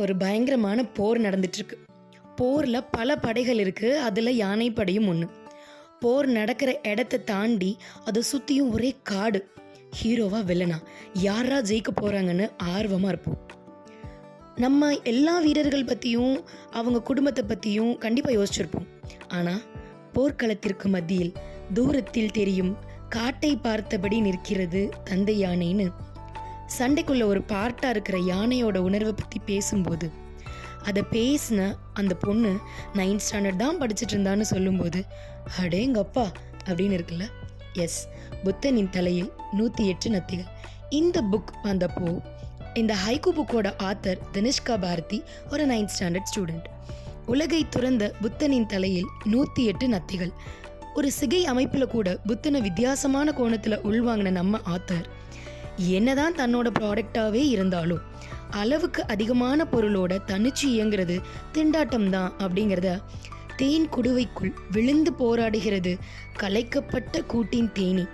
ஒரு பயங்கரமான போர் நடந்துட்டுருக்கு போரில் பல படைகள் இருக்குது அதில் யானைப்படையும் ஒன்று போர் நடக்கிற இடத்த தாண்டி அதை சுற்றியும் ஒரே காடு. ஹீரோவா வில்லனா. யாரா ஜெயிக்க போகிறாங்கன்னு ஆர்வமாக இருப்போம். நம்ம எல்லா வீரர்கள் பற்றியும் அவங்க குடும்பத்தை பற்றியும் கண்டிப்பாக யோசிச்சிருப்போம். ஆனால் போர்க்களத்திற்கு மத்தியில் தூரத்தில் தெரியும் காட்டை பார்த்தபடி நிற்கிறது தந்தை யானைன்னு. சண்டைக்குள்ள ஒரு பார்ட்டாக இருக்கிற யானையோட உணர்வை பற்றி பேசும்போது அதை பேசின அந்த பொண்ணு நைன்த் ஸ்டாண்டர்ட் தான் படிச்சுட்டு இருந்தான்னு சொல்லும்போது அடேங்கப்பா அப்படின்னு இருக்குல்ல. எஸ் புத்தனின் தலையில் நூற்றி எட்டு நத்திகள். இந்த புக் வந்தப்போ இந்த ஹைக்கு புக்கோட ஆத்தர் தனிஷ்கா பாரதி ஒரு நைன்த் ஸ்டாண்டர்ட் ஸ்டூடெண்ட் உலகை துறந்த புத்தனின் தலையில் நூற்றி எட்டு நத்திகள். ஒரு சிகை அமைப்பில் கூட புத்தனை வித்தியாசமான கோணத்தில் உள்வாங்கின நம்ம ஆத்தர் என்னதான் தன்னோட ப்ராடக்டாகவே இருந்தாலும் அளவுக்கு அதிகமான பொருளோட தனிச்சு இயங்குறது திண்டாட்டம் தான் அப்படிங்கிறத தேன் குடுவைக்குள் விழுந்து போராடுகிறது கலைக்கப்பட்ட கூட்டின் தேனி.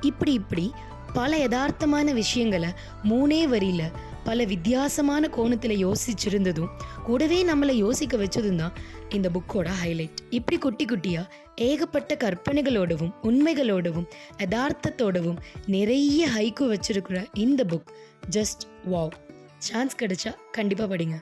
இப்படி இப்படி பல யதார்த்தமான விஷயங்களை மூணே வரியில பல வித்தியாசமான கோணத்தில் யோசிச்சிருந்ததும் கூடவே நம்மளை யோசிக்க வச்சதும் தான் இந்த புக்கோட ஹைலைட் இப்படி குட்டி குட்டியாக ஏகப்பட்ட கற்பனைகளோடவும் உண்மைகளோடவும் யதார்த்தத்தோடவும் நிறைய ஹைக்கு வச்சிருக்கிற இந்த புக் ஜஸ்ட் வாவ் சான்ஸ் கிடைச்சா கண்டிப்பாக படிங்க.